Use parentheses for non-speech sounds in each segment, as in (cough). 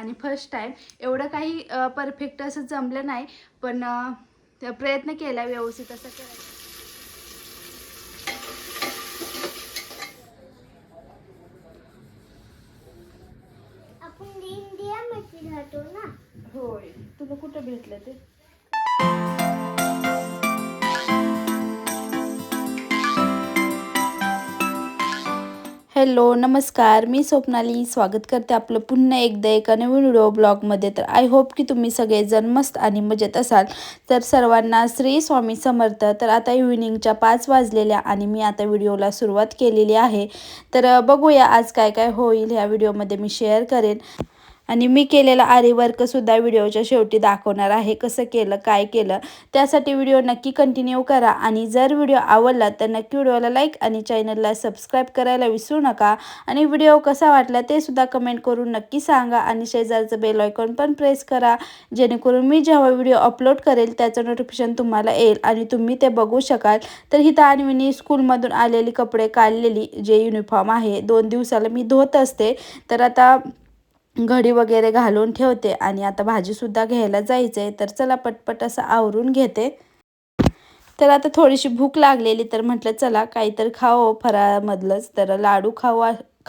आणि first time एवढं काही परफेक्ट असं जमलं नाही. पण प्रयत्न केला व्यवस्थित असं करायचं आपण इंडिया मध्ये राहतो ना? होय. तुला कुठं भेटलं ते? हॅलो नमस्कार. मी स्वप्नाली. स्वागत करते आपलं पुन्हा एकदा एका नवीन व्हिडिओ ब्लॉगमध्ये. तर आय होप की तुम्ही सगळेजण मस्त आणि मजेत असाल. तर सर्वांना श्री स्वामी समर्थ. तर आता इव्हिनिंगच्या पाच वाजलेल्या आणि मी आता व्हिडिओला सुरुवात केलेली आहे. तर बघूया आज काय काय होईल ह्या व्हिडिओमध्ये मी शेअर करेन. आणि मी केलेला आरीवर्कसुद्धा व्हिडिओच्या शेवटी दाखवणार आहे कसं केलं काय केलं. त्यासाठी व्हिडिओ नक्की कंटिन्यू करा आणि जर व्हिडिओ आवडला तर नक्की व्हिडिओला लाईक आणि चॅनलला सबस्क्राईब करायला विसरू नका. आणि व्हिडिओ कसा वाटला ते सुद्धा कमेंट करून नक्की सांगा आणि शेजारचं बेल आयकॉन पण प्रेस करा. जेणेकरून मी जेव्हा व्हिडिओ अपलोड करेल त्याचं नोटिफिकेशन तुम्हाला येईल आणि तुम्ही ते बघू शकाल. तर ही आणवीनी स्कूलमधून आलेली कपडे काढलेली जे युनिफॉर्म आहे दोन दिवसाला मी धोत असते. तर आता घडी वगैरे घालून ठेवते आणि आता भाजीसुद्धा घ्यायला जायचं आहे तर चला पटपट असं आवरून घेते. तर आता थोडीशी भूक लागलेली तर म्हटलं चला काहीतरी खावं फराळामधलंच तर लाडू खाऊ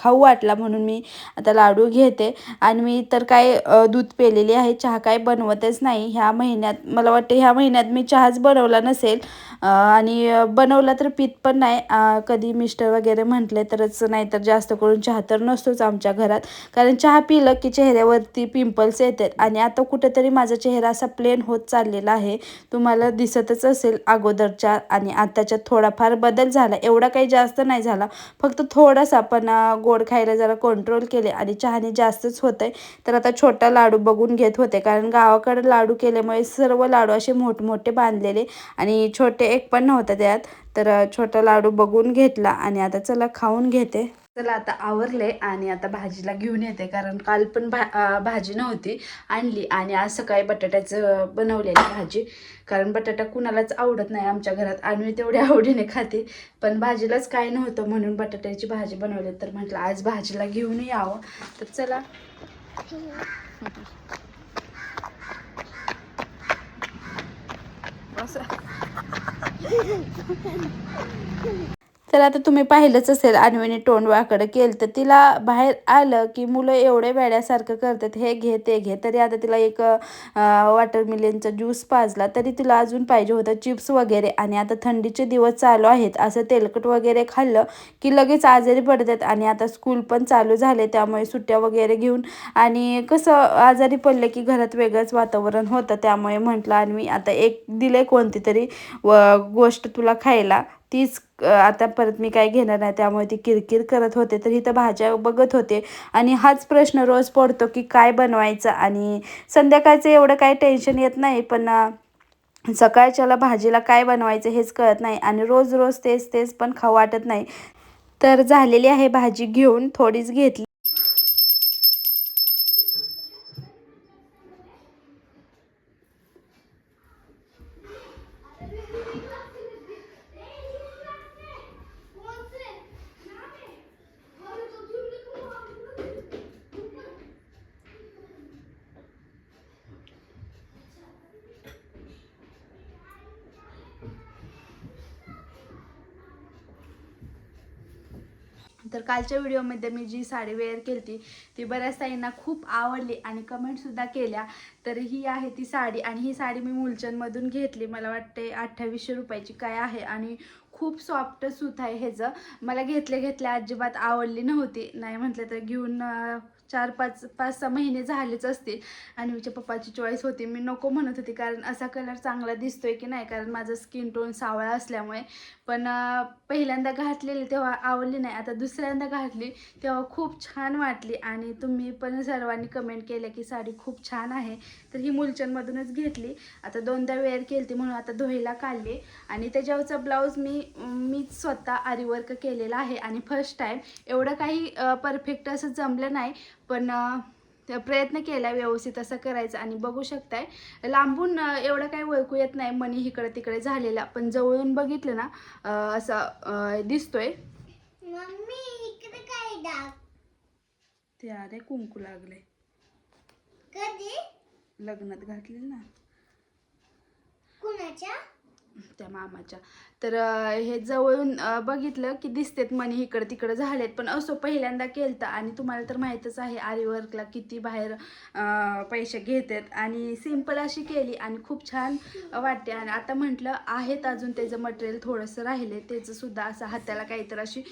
खाऊ वाटला म्हणून मी आता लाडू घेते. आणि मी तर काय दूध पेलेली आहे चहा काय बनवतच नाही. ह्या महिन्यात मला वाटते ह्या महिन्यात मी चहाच बनवला नसेल. आणि बनवला तर पित पण नाही. कधी मिस्टर वगैरे म्हटले तरच नाही तर जास्त करून चहा तर नसतोच आमच्या घरात. कारण चहा पिलं की चेहऱ्यावरती पिंपल्स येतात. आणि आता कुठेतरी माझा चेहरा असा प्लेन होत चाललेला आहे. तुम्हाला दिसतच असेल अगोदरच्या आणि आताच्यात थोडाफार बदल झाला. एवढा काही जास्त नाही झाला. फक्त थोडासा पण गो गोड खायला जरा कंट्रोल केले आणि चहाने जास्तच होतंय. तर आता छोटा लाडू बघून घेत होते. कारण गावाकडे लाडू केल्यामुळे सर्व लाडू असे मोठमोठे बांधलेले आणि छोटे एक पण नव्हतं त्यात. तर छोटा लाडू बघून घेतला आणि आता चला खाऊन घेते. चला आता आवरले आणि आता भाजीला घेऊन येते कारण काल पण भा भाजी नव्हती आणली आणि आज सकाळी बटाट्याचं बनवलेली भाजी. कारण बटाटा कुणालाच आवडत नाही आमच्या घरात आणि तेवढ्या (laughs) आवडीने खाते. पण भाजीलाच काय नव्हतं म्हणून बटाट्याची भाजी बनवली तर म्हटलं आज भाजीला घेऊन यावं. तर चला. असं. तर आता तुम्ही पाहिलंच असेल अन्वीने तोंडवाकडे केलं तर तिला बाहेर आलं की मुलं एवढे वेड्यासारखं करतात हे घे ते घे. तरी आता तिला एक वॉटरमिलनचा ज्यूस पाजला तरी तिला अजून पाहिजे होतं चिप्स वगैरे. आणि आता थंडीचे दिवस चालू आहेत असं तेलकट वगैरे खाल्लं की लगेच आजारी पडतात. आणि आता स्कूल पण चालू झाले त्यामुळे सुट्ट्या वगैरे घेऊन. आणि कसं आजारी पडले की घरात वेगळंच वातावरण होतं त्यामुळे म्हटलं आणि मी आता एक दिले कोणती तरी व गोष्ट तुला खायला. तीच आता परत मी काय घेणार नाही त्यामुळे ती किरकिर करत होते तर इथं भाज्या बघत होते. आणि हाच प्रश्न रोज पडतो की काय बनवायचं? आणि संध्याकाळचं एवढं काही टेन्शन येत नाही पण सकाळच्याला भाजीला काय बनवायचं हेच कळत नाही. आणि रोज रोज तेच तेच पण खाऊ वाटत नाही. तर झालेली आहे भाजी घेऊन थोडीच घेतली. तर कालच्या व्हिडिओमध्ये मी जी साडी वेअर केली ती ती बऱ्याच ताईंना खूप आवडली आणि कमेंटसुद्धा केल्या. तर ही आहे ती साडी आणि ही साडी मी मुलचंदमधून घेतली. मला वाटते अठ्ठावीसशे रुपयाची काय आहे आणि खूप सॉफ्ट सूत आहे ह्याचं मला घेतल्या घेतल्या अजिबात आवडली नव्हती. नाही म्हटलं तर घेऊन चार पाच पाच सहा महिने झालेच असतील. आणि माझ्या पप्पाची चॉईस होती. मी नको म्हणत होती कारण असा कलर चांगला दिसतोय की नाही? कारण माझा स्किन टोन सावळा असल्यामुळे. पण पहिल्यांदा घातलेली तेव्हा आवडली नाही. आता दुसऱ्यांदा घातली तेव्हा खूप छान वाटली. आणि तुम्ही पण सर्वांनी कमेंट केलं की साडी खूप छान आहे. तर ही मुलचंदमधूनच घेतली. आता दोनदा वेअर केली ती म्हणून आता धुईला काढली. आणि त्याच्यावरचा ब्लाऊज मी मीच स्वतः आरीवर्क केलेला आहे. आणि फर्स्ट टाईम एवढं काही परफेक्ट असं जमलं नाही. पण प्रयत्न केला व्यवस्थित असं करायचं आणि बघू शकताय. लांबून एवढं काही ओळखू येत नाही मनी इकडे तिकडे झालेला. पण जवळून बघितलं ना असं दिसतोय. ते अरे कुंकू लागले कधी? लग्नात घातलेली ना. कुणाच्या? त्या मामाच्या. तर हे जवळून बघितलं की दिसतेत मनी इकडं तिकडं झालेत. पण असो पहिल्यांदा केलं आणि तुम्हाला तर माहीतच आहे आरीवर्कला किती बाहेर पैसे घेतात. आणि सिंपल अशी केली आणि खूप छान वाटते. आणि आता म्हटलं आहेत अजून त्याचं मटेरियल थोडंसं राहिले त्याचं सुद्धा असं हाताला काहीतरी अशी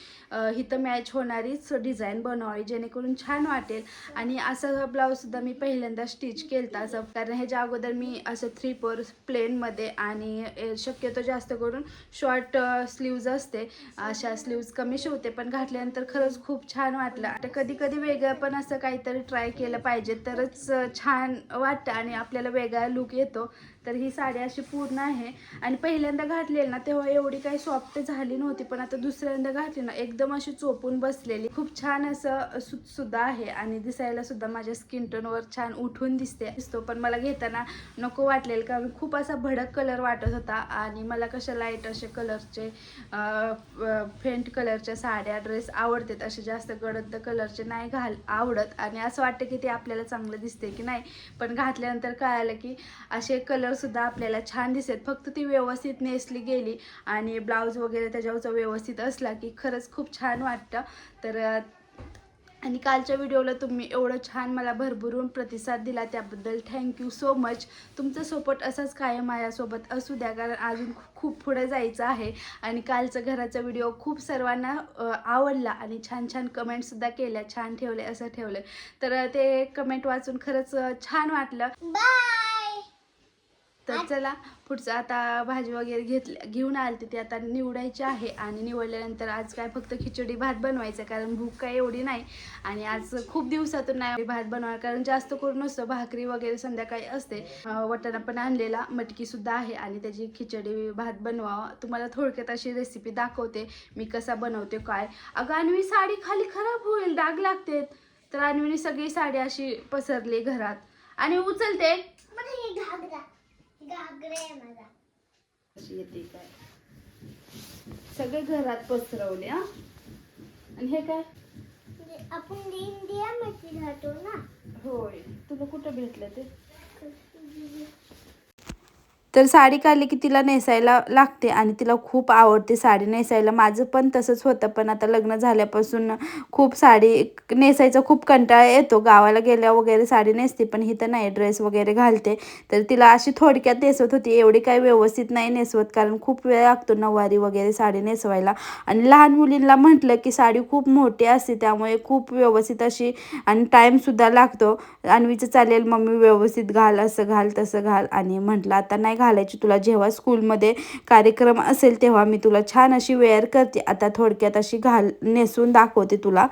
हिथं मॅच होणारीच डिझाईन बनवावी जेणेकरून छान वाटेल. आणि असं ब्लाऊजसुद्धा मी पहिल्यांदा स्टिच केलं असं. कारण ह्याच्या अगोदर मी असं थ्री फोर प्लेनमध्ये आणि शक्यतो जास्त करून शॉर्ट स्लीव्ज असते. अशा स्लीव्ज कमी शिवते पण घातल्यानंतर खरंच खूप छान वाटलं. आता कधी कधी वेगळं पण असं काहीतरी ट्राय केलं पाहिजे तरच छान वाटतं आणि आपल्याला वेगळा लुक येतो. तर ही साडी अशी पूर्ण आहे. आणि पहिल्यांदा घातलेली ना तेव्हा एवढी काही सॉफ्ट झाली नव्हती पण आता दुसऱ्यांदा घातली ना एकदम अशी चोपून बसलेली. खूप छान असं सुद्धा आहे आणि दिसायला सुद्धा माझ्या स्किन टोनवर छान उठून दिसते दिसतो. पण मला घेताना नको वाटलेलं कारण खूप असा भडक कलर वाटत होता आणि मला कशा लाइट असे कलरचे फेंट कलरच्या साड्या ड्रेस आवडतात असे जास्त गडद कलरचे नाही घाल आवडत. आणि असं वाटतं की ते आपल्याला चांगलं दिसते की नाही. पण घातल्यानंतर कळालं की असे कलर सुद्धा आपल्याला छान दिसेल फक्त ती व्यवस्थित नेसली गेली आणि ब्लाऊज वगैरे त्याच्यावरचं व्यवस्थित असला की खरंच खूप छान वाटतं. तर आणि कालच्या व्हिडिओला तुम्ही एवढं छान मला भरभरून प्रतिसाद दिला त्याबद्दल थँक्यू सो मच तुमचा सपोर्ट असाच कायम माझ्यासोबत असू द्या कारण अजून खूप पुढे जायचं आहे. आणि कालचा घराचा व्हिडिओ खूप सर्वांना आवडला आणि छान छान कमेंटसुद्धा केल्या छान ठेवले असं ठेवलं. तर ते कमेंट वाचून खरंच छान वाटलं. तर चला पुढचं आता भाजी वगैरे घेतल्या घेऊन आलते ते आता निवडायची आहे आणि निवडल्यानंतर आज काय फक्त खिचडी भात बनवायचं कारण भूक काय एवढी नाही. आणि आज खूप दिवसातून नाही भात बनवणार कारण जास्त करून नसतं भाकरी वगैरे संध्याकाळी असते. वाटाणा पण आणलेला मटकी सुद्धा आहे आणि त्याची खिचडी भात बनवावा. तुम्हाला थोडक्यात अशी रेसिपी दाखवते मी कसा बनवते काय. अगं अन्वी साडी खाली खराब होईल डाग लागते तर अन्वीने सगळी साडी अशी पसरली घरात. आणि उचलते. कशी येते काय? सगळे घरात पसरवले हा? आणि हे काय? म्हणजे आपण इंडिया मध्ये राहतो ना. होय. तुला कुठं भेटलं ते? (laughs) तर साडी काढली की तिला नेसायला लागते आणि तिला खूप आवडते साडी नेसायला. माझं पण तसंच होतं पण आता लग्न झाल्यापासून खूप साडी नेसायचा खूप कंटाळा येतो. गावाला गेल्या वगैरे साडी नेसते पण ही तर नाही. ड्रेस वगैरे घालते. तर तिला अशी थोडक्यात नेसवत होती. एवढी काही व्यवस्थित नाही नेसवत कारण खूप वेळ लागतो नऊवारी वगैरे साडी नेसवायला. आणि लहान मुलींना म्हटलं की साडी खूप मोठी असते त्यामुळे खूप व्यवस्थित अशी आणि टाईमसुद्धा लागतो. अन्वीचं चालेल मम्मी व्यवस्थित घाल असं घाल तसं घाल. आणि म्हटलं आता नाही घालायची. तुला जेव्हा स्कूलमध्ये कार्यक्रम असेल तेव्हा मी तुला छान अशी वेअर करते. आता थोडक्यात अशी घाल नेसून दाखवते तुला.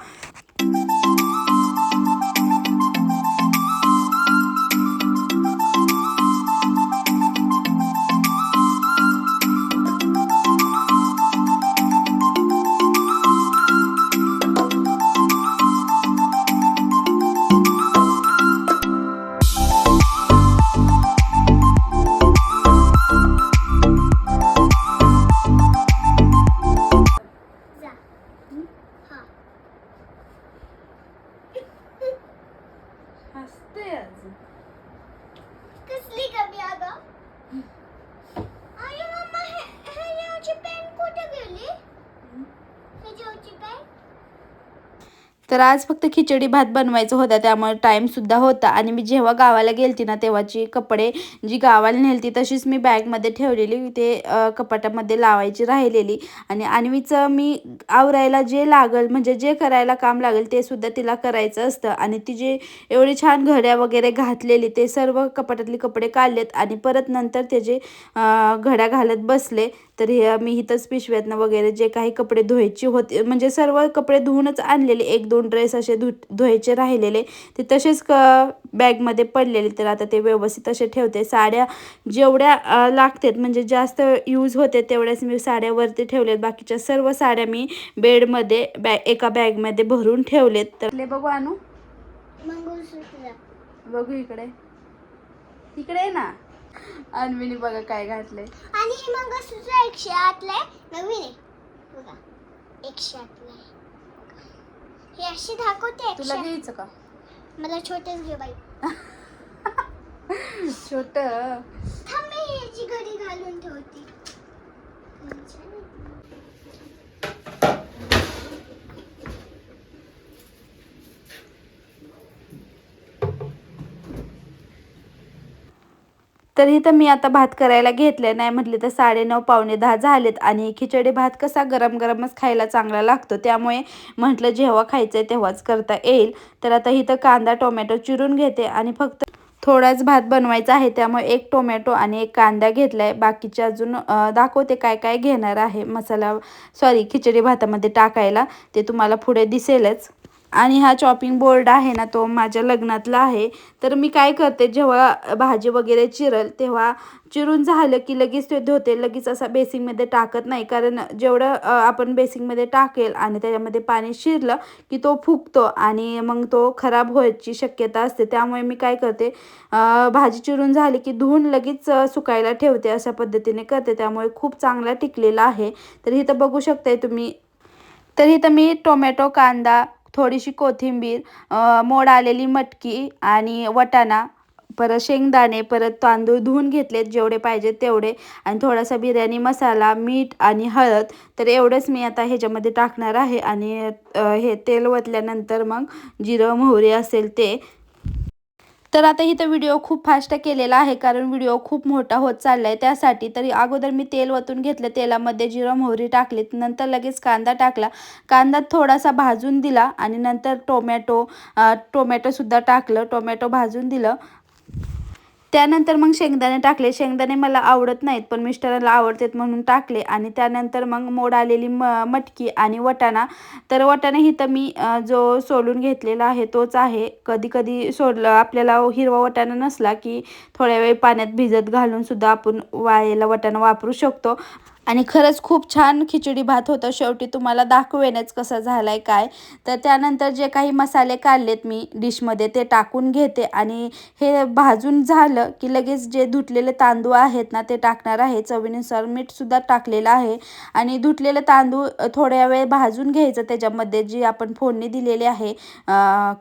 तर आज फक्त खिचडी भात बनवायचं होता त्यामुळे टाईमसुद्धा होता. आणि मी जेव्हा गावाला गेलती ना तेव्हाची कपडे जी गावाला नेलती तशीच मी बॅगमध्ये ठेवलेली. ते कपाटामध्ये लावायची राहिलेली. आणि अन्वीचं मी आवरायला जे लागल म्हणजे जे करायला काम लागेल ते सुद्धा तिला करायचं असतं. आणि ती जे एवढी छान घड्या वगैरे घातलेली ते सर्व कपाटातले कपडे काढलेत. आणि परत नंतर त्याचे घड्या घालत बसले तर हे मी इथंच पिशव्यातनं वगैरे जे काही कपडे धुवायचे होते म्हणजे सर्व कपडे धुवूनच आणलेले. एक दोन ड्रेस असे धु धुवायचे राहिलेले. ते तसेच क बॅगमध्ये पडलेले. तर आता ते व्यवस्थित असे ठेवते. साड्या जेवढ्या लागतात म्हणजे जास्त यूज होते तेवढ्याच मी साड्या वरती ठेवलेत. बाकीच्या सर्व साड्या मी बेडमध्ये बॅग एका बॅगमध्ये भरून ठेवलेत. तर बघू आणू बघू इकडे. इकडे आहे ना. अन्वीने बघा काय घातलंय. आणि हे मंगळसूत्र एकशे आठला नवीन आहे. बघा. एकशे आठला आहे हे अशी दाखवते तुला एकशे घ्यायचं का? मला छोटेच घे बाई. छोट. थांब मी याची घडी घालून ठेवते. तर इथं मी आता भात करायला घेतले नाही म्हटले तर साडेनऊ पावणे दहा झालेत आणि खिचडी भात कसा गरम गरमच खायला चांगला लागतो. त्यामुळे म्हटलं जेव्हा खायचं आहे तेव्हाच करता येईल. तर आता इथं कांदा टोमॅटो चिरून घेते आणि फक्त थोडाच भात बनवायचा आहे. त्यामुळे एक टोमॅटो आणि एक कांदा घेतला आहे बाकीचे अजून दाखवते काय काय घेणार आहे मसाला सॉरी खिचडी भातामध्ये टाकायला. ते तुम्हाला पुढे दिसेलच. आणि हा चॉपिंग बोर्ड आहे ना तो माझ्या लग्नातला आहे. तर मी काय करते जेव्हा भाजी वगैरे चिरल तेव्हा चिरून झालं की लगेच ते धुते. लगेच असा बेसिंगमध्ये टाकत नाही कारण जेवढं आपण बेसिंगमध्ये टाकेल आणि त्याच्यामध्ये पाणी शिरलं की तो फुगतो आणि मग तो खराब व्हायची शक्यता असते. त्यामुळे मी काय करते भाजी चिरून झाली की धुवून लगेच सुकायला ठेवते अशा पद्धतीने करते. त्यामुळे खूप चांगला टिकलेला आहे. तर इथं बघू शकताय तुम्ही. तर इथं मी टोमॅटो कांदा थोडीशी कोथिंबीर मोड आलेली मटकी आणि वटाणा परत शेंगदाणे परत तांदूळ धुवून घेतलेत जेवढे पाहिजेत तेवढे. आणि थोडासा बिर्याणी मसाला मीठ आणि हळद तर एवढंच मी आता ह्याच्यामध्ये टाकणार आहे. आणि हे तेल वतल्यानंतर मग जिरं मोहरी असेल ते तर आता इथं व्हिडिओ खूप फास्ट केलेला आहे कारण व्हिडिओ खूप मोठा होत चालला आहे त्यासाठी तरी अगोदर मी तेल वतून घेतलं तेलामध्ये जिरं मोहरी टाकलीत. नंतर लगेच कांदा टाकला. कांदा थोडासा भाजून दिला आणि नंतर टोमॅटो टोमॅटोसुद्धा टाकलं. टोमॅटो भाजून दिलं. त्यानंतर मग शेंगदाणे टाकले. शेंगदाणे मला आवडत नाहीत पण मिस्टरांना आवडतात म्हणून टाकले. आणि त्यानंतर मग मोड आलेली म मटकी आणि वटाणा. तर वटाणा इथं मी जो सोलून घेतलेला आहे तोच आहे. कधी कधी सोडलं आपल्याला हिरवा वटाणा नसला की थोड्या वेळ पाण्यात भिजत घालून सुद्धा आपण वाळलेला वटाणा वापरू शकतो. आणि खरंच खूप छान खिचडी भात होतं. शेवटी तुम्हाला दाखवेनच कसा झाला आहे काय. तर त्यानंतर जे काही मसाले काढलेत मी डिशमध्ये ते टाकून घेते. आणि हे भाजून झालं की लगेच जे धुतलेले तांदूळ आहेत ना ते टाकणार आहे. चवीनुसार मीठसुद्धा टाकलेलं आहे. आणि धुतलेले तांदूळ थोड्या वेळ भाजून घ्यायचं त्याच्यामध्ये जी आपण फोडणी दिलेली आहे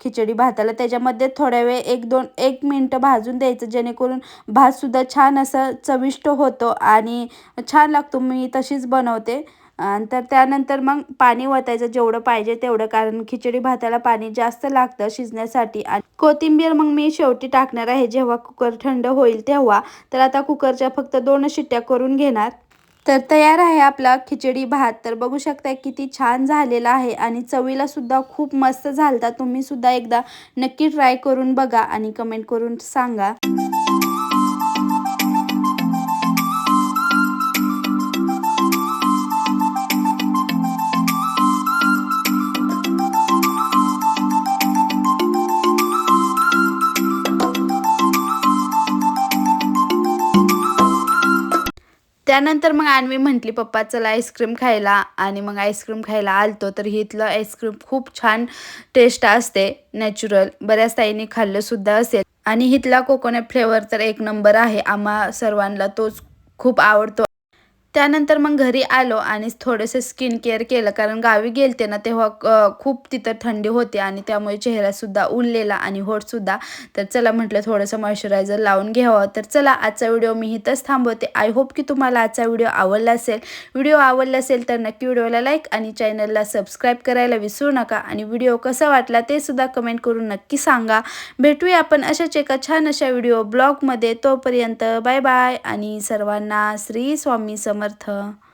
खिचडी भाताला त्याच्यामध्ये थोड्या वेळ एक दोन एक मिनटं भाजून द्यायचं. जेणेकरून भातसुद्धा छान असं चविष्ट होतो आणि छान लागतो. मी मी तशीच बनवते. आणि तर त्यानंतर मग पाणी वतायचं जेवढं पाहिजे तेवढं. कारण खिचडी भाताला पाणी जास्त लागतं शिजण्यासाठी. आणि कोथिंबीर मग मी शेवटी टाकणार आहे. जेव्हा कुकर थंड होईल तेव्हा. तर आता कुकरच्या फक्त दोन शिट्ट्या करून घेणार. तर तयार आहे आपला खिचडी भात. तर बघू शकता किती छान झालेला आहे. आणि चवीला सुद्धा खूप मस्त झालता. तुम्ही सुद्धा एकदा नक्की ट्राय करून बघा आणि कमेंट करून सांगा. त्यानंतर मग आणवी म्हटली पप्पा चला आईस्क्रीम खायला. आणि मग आईस्क्रीम खायला आलतो. तर इथलं आईस्क्रीम खूप छान टेस्ट असते नॅचरल बऱ्याच ताईंनी खाल्लंसुद्धा असेल. आणि इथला कोकोनट फ्लेवर तर एक नंबर आहे. आम्हा सर्वांना तोच खूप आवडतो. त्यानंतर मग घरी आलो आणि थोडंसं स्किन केअर केलं. कारण गावी गेलते ना तेव्हा खूप तिथं थंडी होती आणि त्यामुळे चेहरासुद्धा उरलेला आणि होठसुद्धा तर चला म्हटलं थोडंसं मॉइश्चरायझर लावून घ्यावं. तर चला आजचा व्हिडिओ मी इथंच थांबवते. आय होप की तुम्हाला आजचा व्हिडिओ आवडला असेल. व्हिडिओ आवडला असेल तर नक्की व्हिडिओला लाईक आणि चॅनलला सबस्क्राईब करायला विसरू नका. आणि व्हिडिओ कसा वाटला ते सुद्धा कमेंट करून नक्की सांगा. भेटूया आपण अशाच एका छान अशा व्हिडिओ ब्लॉगमध्ये तोपर्यंत बाय बाय आणि सर्वांना श्री स्वामी समर्थ